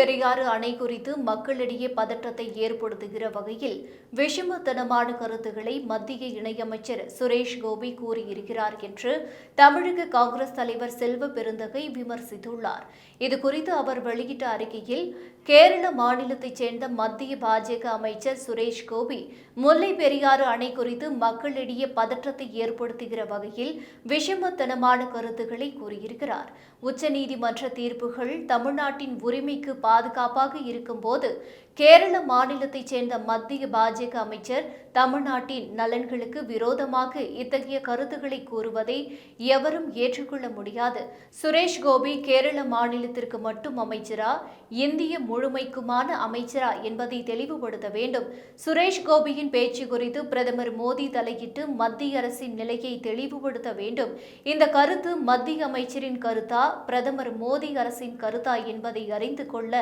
Periyar அணை குறித்து மக்களிடையே பதற்றத்தை ஏற்படுத்துகிற வகையில் விஷமத்தனமான கருத்துக்களை மத்திய இணையமைச்சர் சுரேஷ் கோபி கூறியிருக்கிறார் என்று தமிழக காங்கிரஸ் தலைவர் செல்வ பெருந்தகை விமர்சித்துள்ளார். இதுகுறித்து அவர் வெளியிட்ட அறிக்கையில் கேரள மாநிலத்தைச் சேர்ந்த மத்திய பாஜக அமைச்சர் சுரேஷ் கோபி முல்லை பெரியாறு அணை குறித்து மக்களிடையே பதற்றத்தை ஏற்படுத்துகிற வகையில் விஷமத்தனமான கருத்துக்களை கூறியிருக்கிறார். உச்சநீதிமன்ற தீர்ப்புகள் தமிழ்நாட்டின் உரிமைக்கு பாதுகாப்பாக இருக்கும்போது கேரள மாநிலத்தைச் சேர்ந்த மத்திய பாஜக அமைச்சர் தமிழ்நாட்டின் நலன்களுக்கு விரோதமாக இத்தகைய கருத்துக்களை கூறுவதை எவரும் ஏற்றுக்கொள்ள முடியாது. சுரேஷ் கோபி கேரள மாநிலத்திற்கு மட்டும் அமைச்சரா? இந்திய முழுமைக்குமான அமைச்சரா என்பதை தெளிவுபடுத்த வேண்டும். சுரேஷ் கோபியின் பேச்சு குறித்து பிரதமர் மோடி தலையிட்டு மத்திய அரசின் நிலையை தெளிவுபடுத்த வேண்டும். இந்த கருத்து மத்திய அமைச்சரின் கருத்தா? பிரதமர் மோடி அரசின் கருத்தா என்பதை அறிந்து கொள்ள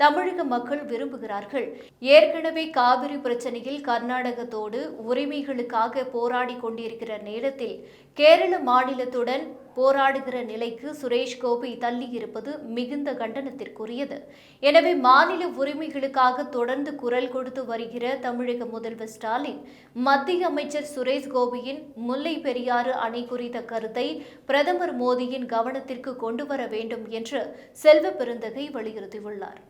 தமிழக மக்கள் விரும்புகிறார்கள். ஏற்கனவே காவிரி பிரச்சனையில் கர்நாடகத்தோடு உரிமைகளுக்காக போராடி கொண்டிருக்கிற நேரத்தில் கேரள மாநிலத்துடன் போராடுகிற நிலைக்கு சுரேஷ் கோபி தள்ளியிருப்பது மிகுந்த கண்டனத்திற்குரியது. எனவே மாநில உரிமைகளுக்காக தொடர்ந்து குரல் கொடுத்து வருகிற தமிழக முதல்வர் ஸ்டாலின் மத்திய அமைச்சர் சுரேஷ் கோபியின் முல்லை பெரியாறு அணை குறித்த கருத்தை பிரதமர் மோடியின் கவனத்திற்கு கொண்டு வர வேண்டும் என்று செல்வ பெருந்தகை வலியுறுத்தியுள்ளார்.